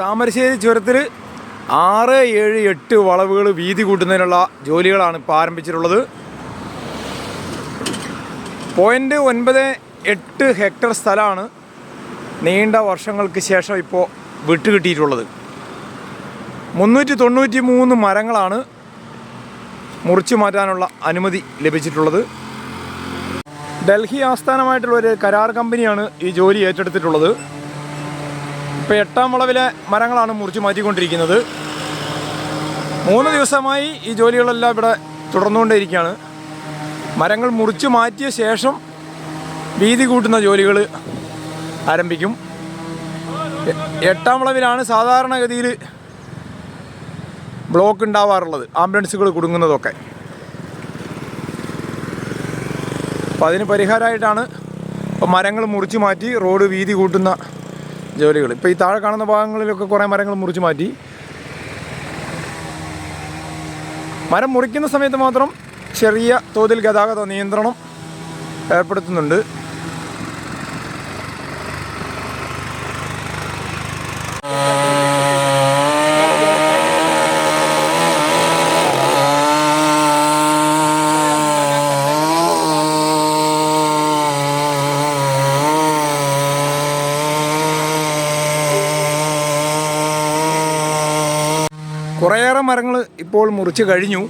താമരശ്ശേരി ചുരത്തിൽ ആറ് ഏഴ് എട്ട് വളവുകൾ വീതി കൂട്ടുന്നതിനുള്ള ജോലികളാണ് ഇപ്പോൾ ആരംഭിച്ചിട്ടുള്ളത്. പോയിന്റ് ഒൻപത് എട്ട് ഹെക്ടർ സ്ഥലമാണ് നീണ്ട വർഷങ്ങൾക്ക് ശേഷം ഇപ്പോൾ വിട്ടുകിട്ടിയിട്ടുള്ളത്. മുന്നൂറ്റി തൊണ്ണൂറ്റി മൂന്ന് മരങ്ങളാണ് മുറിച്ചു മാറ്റാനുള്ള അനുമതി ലഭിച്ചിട്ടുള്ളത്. ഡൽഹി ആസ്ഥാനമായിട്ടുള്ള ഒരു കരാർ കമ്പനിയാണ് ഈ ജോലി ഏറ്റെടുത്തിട്ടുള്ളത്. ഇപ്പോൾ എട്ടാം വളവിലെ മരങ്ങളാണ് മുറിച്ച് മാറ്റിക്കൊണ്ടിരിക്കുന്നത്. മൂന്ന് ദിവസമായി ഈ ജോലികളെല്ലാം ഇവിടെ തുടർന്നുകൊണ്ടേയിരിക്കുകയാണ്. മരങ്ങൾ മുറിച്ച് മാറ്റിയ ശേഷം വീതി കൂട്ടുന്ന ജോലികൾ ആരംഭിക്കും. എട്ടാം വളവിലാണ് സാധാരണഗതിയിൽ ബ്ലോക്ക് ഉണ്ടാവാറുള്ളത് ആംബുലൻസുകൾ കുടുങ്ങുന്നതൊക്കെ. അപ്പോൾ അതിന് പരിഹാരമായിട്ടാണ് മരങ്ങൾ മുറിച്ച് മാറ്റി റോഡ് വീതി കൂട്ടുന്ന ജോലികൾ. ഇപ്പോൾ ഈ താഴെ കാണുന്ന ഭാഗങ്ങളിലൊക്കെ കുറേ മരങ്ങൾ മുറിച്ച് മാറ്റി. മരം മുറിക്കുന്ന സമയത്ത് മാത്രം ചെറിയ തോതിൽ ഗതാഗത നിയന്ത്രണം ഏർപ്പെടുത്തുന്നുണ്ട്. കുറേയേറെ മരങ്ങൾ ഇപ്പോൾ മുറിച്ച് കഴിഞ്ഞു.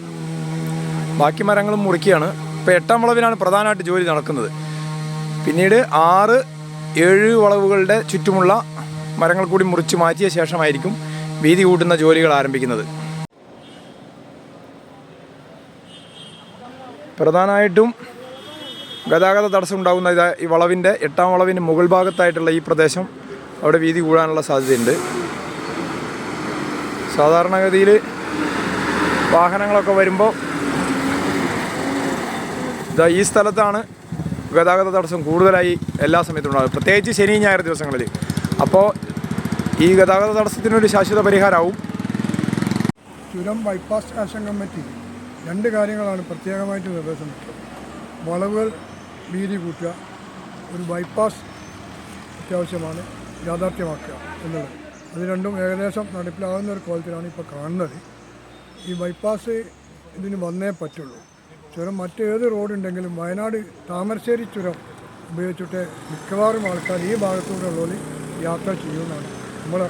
ബാക്കി മരങ്ങളും മുറിക്കുകയാണ്. ഇപ്പോൾ എട്ടാം വളവിലാണ് പ്രധാനമായിട്ട് ജോലി നടക്കുന്നത്. പിന്നീട് ആറ് ഏഴ് വളവുകളുടെ ചുറ്റുമുള്ള മരങ്ങൾ കൂടി മുറിച്ച് മാറ്റിയ ശേഷമായിരിക്കും വീതി കൂട്ടുന്ന ജോലികൾ ആരംഭിക്കുന്നത്. പ്രധാനമായിട്ടും ഗതാഗത തടസ്സം ഉണ്ടാകുന്ന ഈ വളവിന്റെ എട്ടാം വളവിന്റെ മുകൾ ഭാഗത്തായിട്ടുള്ള ഈ പ്രദേശം അവിടെ വീതി കൂടാനുള്ള സാധ്യതയുണ്ട്. സാധാരണഗതിയിൽ വാഹനങ്ങളൊക്കെ വരുമ്പോൾ ഇതാ ഈ സ്ഥലത്താണ് ഗതാഗത തടസ്സം കൂടുതലായി എല്ലാ സമയത്തും ഉണ്ടാകും പ്രത്യേകിച്ച് ശനി ഞായർ ദിവസങ്ങളിൽ. അപ്പോൾ ഈ ഗതാഗത തടസ്സത്തിനൊരു ശാശ്വത പരിഹാരമാവും ചുരം ബൈപ്പാസ് ആക്ഷൻ കമ്മിറ്റി രണ്ട് കാര്യങ്ങളാണ് പ്രത്യേകമായിട്ട് നിർദ്ദേശം വളവുകൾ വീതി കൂട്ടുക. ഒരു ബൈപ്പാസ് അത്യാവശ്യമാണ്. യാഥാർത്ഥ്യമാക്കുക എന്നുള്ളത്. അത് രണ്ടും ഏകദേശം നടപ്പിലാകുന്ന ഒരു കോലത്തിലാണ് ഇപ്പോൾ കാണുന്നത്. ഈ ബൈപ്പാസ് ഇതിന് വന്നേ പറ്റുള്ളൂ. ചുരം മറ്റേത് റോഡുണ്ടെങ്കിലും വയനാട് താമരശ്ശേരി ചുരം ഉപയോഗിച്ചിട്ട് മിക്കവാറും ആൾക്കാർ ഈ ഭാഗത്തൂടെ ഉള്ളവർ യാത്ര ചെയ്യുമെന്നാണ് നമ്മൾ